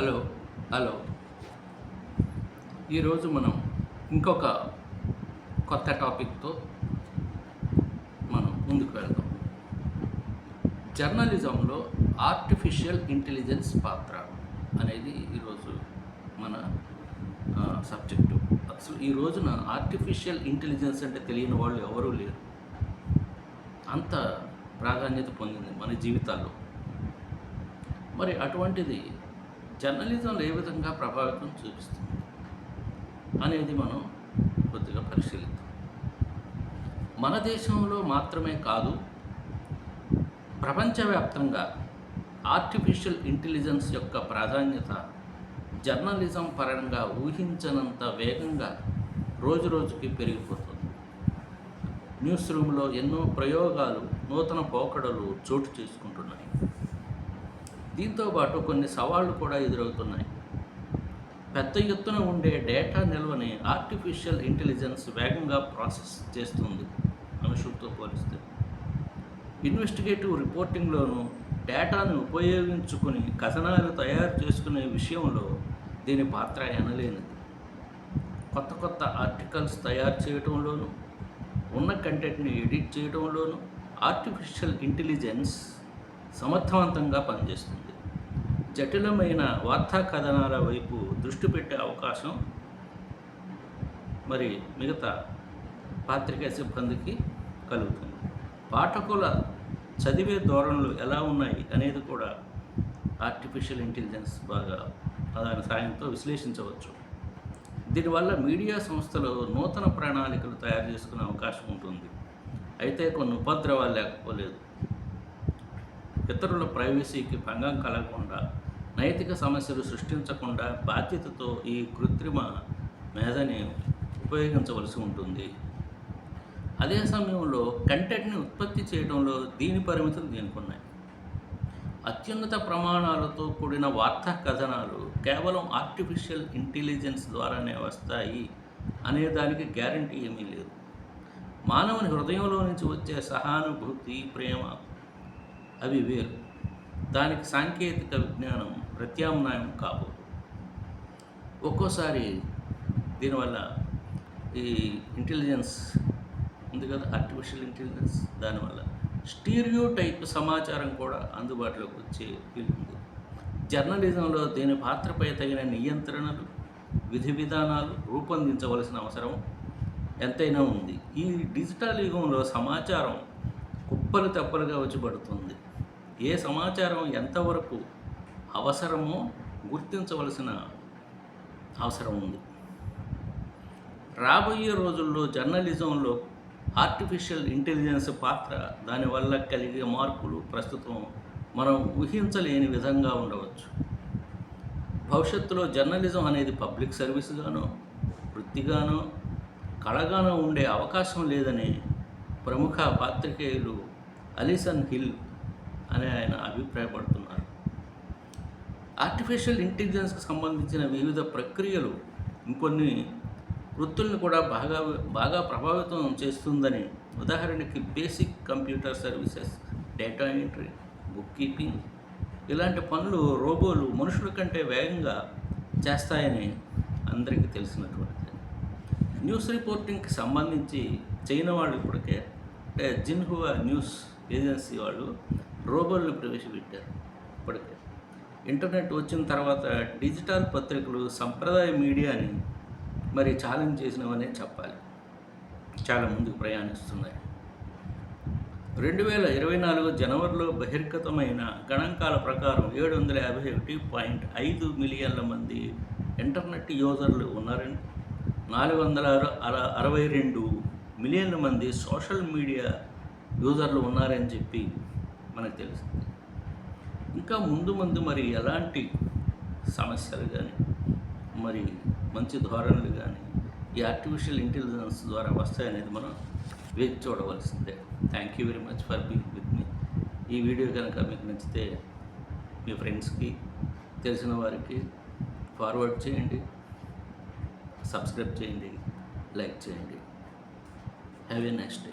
Hello hello. ఈరోజు మనం ఇంకొక కొత్త టాపిక్తో మనం ముందుకు వెళ్దాం. జర్నలిజంలో ఆర్టిఫిషియల్ ఇంటెలిజెన్స్ పాత్ర అనేది ఈరోజు మన సబ్జెక్టు అసలు ఈ రోజున ఆర్టిఫిషియల్ ఇంటెలిజెన్స్ అంటే తెలియని వాళ్ళు ఎవరూ లేరు. అంత ప్రాధాన్యత పొందింది మన జీవితాల్లో. మరి అటువంటిది జర్నలిజం ఏ విధంగా ప్రభావితం చూపిస్తుంది అనేది మనం కొద్దిగా పరిశీలిద్దాం. మన దేశంలో మాత్రమే కాదు ప్రపంచవ్యాప్తంగా ఆర్టిఫిషియల్ ఇంటెలిజెన్స్ యొక్క ప్రాధాన్యత జర్నలిజం పరంగా ఊహించనంత వేగంగా రోజు రోజుకి పెరిగిపోతుంది. న్యూస్ రూమ్లో ఎన్నో ప్రయోగాలు నూతన పోకడలు చోటు చేసుకుంటున్నాయి. దీంతో పాటు కొన్ని సవాళ్ళు కూడా ఎదురవుతున్నాయి. పెద్ద ఎత్తున ఉండే డేటా నిల్వని ఆర్టిఫిషియల్ ఇంటెలిజెన్స్ వేగంగా ప్రాసెస్ చేస్తుంది మనుషులతో పోలిస్తే. ఇన్వెస్టిగేటివ్ రిపోర్టింగ్లోనూ డేటాను ఉపయోగించుకుని కథనాలు తయారు చేసుకునే విషయంలో దీని పాత్ర ఎనలేనిది. కొత్త కొత్త ఆర్టికల్స్ తయారు చేయడంలోనూ ఉన్న కంటెంట్ని ఎడిట్ చేయడంలోనూ ఆర్టిఫిషియల్ ఇంటెలిజెన్స్ సమర్థవంతంగా పనిచేస్తుంది. జటిలమైన వార్తా కథనాల వైపు దృష్టి పెట్టే అవకాశం మరి మిగతా పాత్రికా సిబ్బందికి కలుగుతుంది. పాఠకుల చదివే ధోరణులు ఎలా ఉన్నాయి అనేది కూడా ఆర్టిఫిషియల్ ఇంటెలిజెన్స్ బాగా దాని సాయంతో విశ్లేషించవచ్చు. దీనివల్ల మీడియా సంస్థలు నూతన ప్రణాళికలు తయారు చేసుకునే అవకాశం ఉంటుంది. అయితే కొన్ని ఉపద్రవాలు లేకపోలేదు. ఇతరుల ప్రైవసీకి భంగం కలగకుండా నైతిక సమస్యలు సృష్టించకుండా బాధ్యతతో ఈ కృత్రిమ మేధని ఉపయోగించవలసి ఉంటుంది. అదే సమయంలో కంటెంట్ని ఉత్పత్తి చేయడంలో దీని పరిమితులు దీనికి ఉన్నాయి అత్యున్నత ప్రమాణాలతో కూడిన వార్తా కథనాలు కేవలం ఆర్టిఫిషియల్ ఇంటెలిజెన్స్ ద్వారానే వస్తాయి అనే దానికి గ్యారంటీ ఏమీ లేదు. మానవుని హృదయంలో నుంచి వచ్చే సహానుభూతి ప్రేమ అవి వేరు. దానికి సాంకేతిక విజ్ఞానం ప్రత్యామ్నాయం కాబోదు. ఒక్కోసారి దీనివల్ల ఈ ఇంటెలిజెన్స్ ఉంది కదా ఆర్టిఫిషియల్ ఇంటెలిజెన్స్ దానివల్ల స్టీరియో టైప్ సమాచారం కూడా అందుబాటులోకి వచ్చే వీలుంది జర్నలిజంలో దీని పాత్రపై తగిన నియంత్రణలు విధి విధానాలు రూపొందించవలసిన అవసరం ఎంతైనా ఉంది. ఈ డిజిటల్ యుగంలో సమాచారం కుప్పలు తెప్పలుగా వచ్చి పడుతుంది. ఏ సమాచారం ఎంతవరకు అవసరమో గుర్తించవలసిన అవసరం ఉంది. రాబోయే రోజుల్లో జర్నలిజంలో ఆర్టిఫిషియల్ ఇంటెలిజెన్స్ పాత్ర దానివల్ల కలిగే మార్పులు ప్రస్తుతం మనం ఊహించలేని విధంగా ఉండవచ్చు. భవిష్యత్తులో జర్నలిజం అనేది పబ్లిక్ సర్వీస్గానో వృత్తిగానో కళగానో ఉండే అవకాశం లేదని ప్రముఖ పాత్రికేయులు అలిసన్ హిల్ అనే ఆయన అభిప్రాయపడుతున్నారు. ఆర్టిఫిషియల్ ఇంటెలిజెన్స్కి సంబంధించిన వివిధ ప్రక్రియలు ఇంకొన్ని వృత్తులను కూడా బాగా బాగా ప్రభావితం చేస్తుందని ఉదాహరణకి basic computer services data entry bookkeeping ఇలాంటి పనులు రోబోలు మనుషుల కంటే వేగంగా చేస్తాయని అందరికీ తెలిసినటువంటిది. న్యూస్ రిపోర్టింగ్కి సంబంధించి చైనా వాళ్ళు ఇప్పటికే అంటే జిన్హువా న్యూస్ ఏజెన్సీ వాళ్ళు రోబోలను ప్రవేశపెట్టారు ఇప్పటికే. ఇంటర్నెట్ వచ్చిన తర్వాత డిజిటల్ పత్రికలు సంప్రదాయ మీడియాని మరి ఛాలెంజ్ చేసినవనే చెప్పాలి. చాలా ముందుకు ప్రయాణిస్తున్నాయి. రెండు వేల ఇరవై నాలుగు జనవరిలో బహిర్గతమైన గణాంకాల ప్రకారం ఏడు వందల యాభై ఒకటి పాయింట్ ఐదు మిలియన్ల మంది ఇంటర్నెట్ యూజర్లు ఉన్నారని నాలుగు వందల అర- అరవై రెండు మిలియన్ల మంది సోషల్ మీడియా యూజర్లు ఉన్నారని చెప్పి మనకు తెలుస్తుంది ఇంకా ముందు ముందు మరి ఎలాంటి సమస్యలు కానీ మరి మంచి ధోరణులు కానీ ఈ ఆర్టిఫిషియల్ ఇంటెలిజెన్స్ ద్వారా వస్తాయనేది మనం వేచి చూడవలసిందే. Thank you very much for being with me ఈ వీడియో కనుక మీకు నచ్చితే మీ ఫ్రెండ్స్కి తెలిసిన వారికి ఫార్వర్డ్ చేయండి సబ్స్క్రైబ్ చేయండి లైక్ చేయండి. Have a next day